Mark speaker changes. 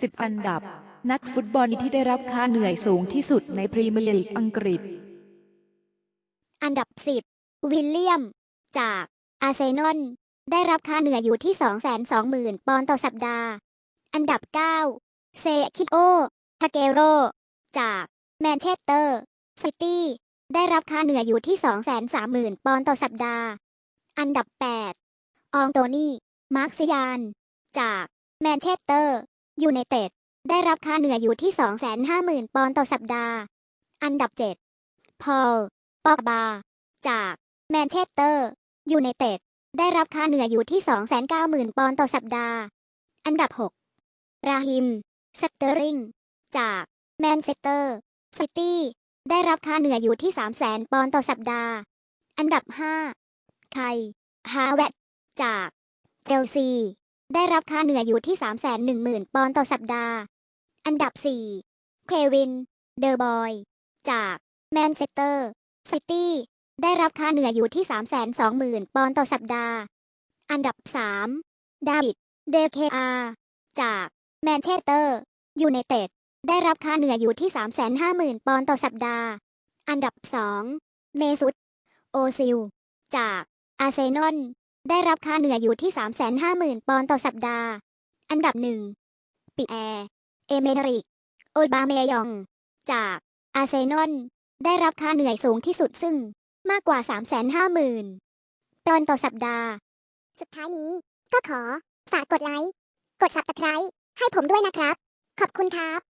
Speaker 1: 10 อันดับ นักฟุตบอลที่ได้รับค่าเหนื่อยสูงที่สุดในพรีเมียร์ลีกอังกฤษ
Speaker 2: อันดับ 10 วิลเลียม จากอาร์เซนอลได้รับค่าเหนื่อยอยู่ที่ 220,000 ปอนด์ต่อสัปดาห์ อันดับ 9 เซคิโอทาเกโร จากแมนเชสเตอร์ซิตี้ได้รับค่าเหนื่อยอยู่ที่ 230,000 ปอนด์ต่อสัปดาห์ อันดับ 8 อองโตนี่ มาร์คซิยาน จากแมนเชสเตอร์ ยูไนเต็ดได้รับค่าเหนื่อยอยู่ที่ 250,000 ปอนด์ต่อสัปดาห์ อันดับ 7 พอล ปอกบา จากแมนเชสเตอร์ยูไนเต็ดได้รับค่าเหนื่อยอยู่ที่ 290,000 ปอนด์ต่อสัปดาห์ อันดับ 6 ราฮิม สเตอริง จากแมนเชสเตอร์ซิตี้ได้รับค่าเหนื่อยอยู่ที่ 300,000 ปอนด์ต่อสัปดาห์ อันดับ 5 ไคฮาเวตจากเชลซี ได้รับค่าเหนื่อยอยู่ที่ 310,000 ปอนด์ต่อสัปดาห์ อันดับ 4 เควิน เดอร์บอย จากแมนเชสเตอร์ซิตี้ได้รับค่าเหนื่อยอยู่ที่ 320,000 ปอนด์ต่อสัปดาห์ อันดับ 3 ดาวิด เดเคอาจากแมนเชสเตอร์ยูไนเต็ดได้รับค่าเหนื่อยอยู่ที่ 350,000 ปอนด์ต่อสัปดาห์ อันดับ 2 เมซุตโอซิล จากอาร์เซนอล ได้รับค่าเหนื่อยอยู่ที่ 350,000 ปอนด์ต่อสัปดาห์ อันดับ1ปีแอร์ เอเมริก โอบาเมยอง จากอาร์เซนอลได้รับค่าเหนื่อยสูงที่สุดซึ่งมากกว่า 350,000 ปอนด์ต่อสัปดาห์ สุดท้ายนี้ก็ขอฝากกดไลค์ กด Subscribe ให้ผมด้วยนะครับ ขอบคุณครับ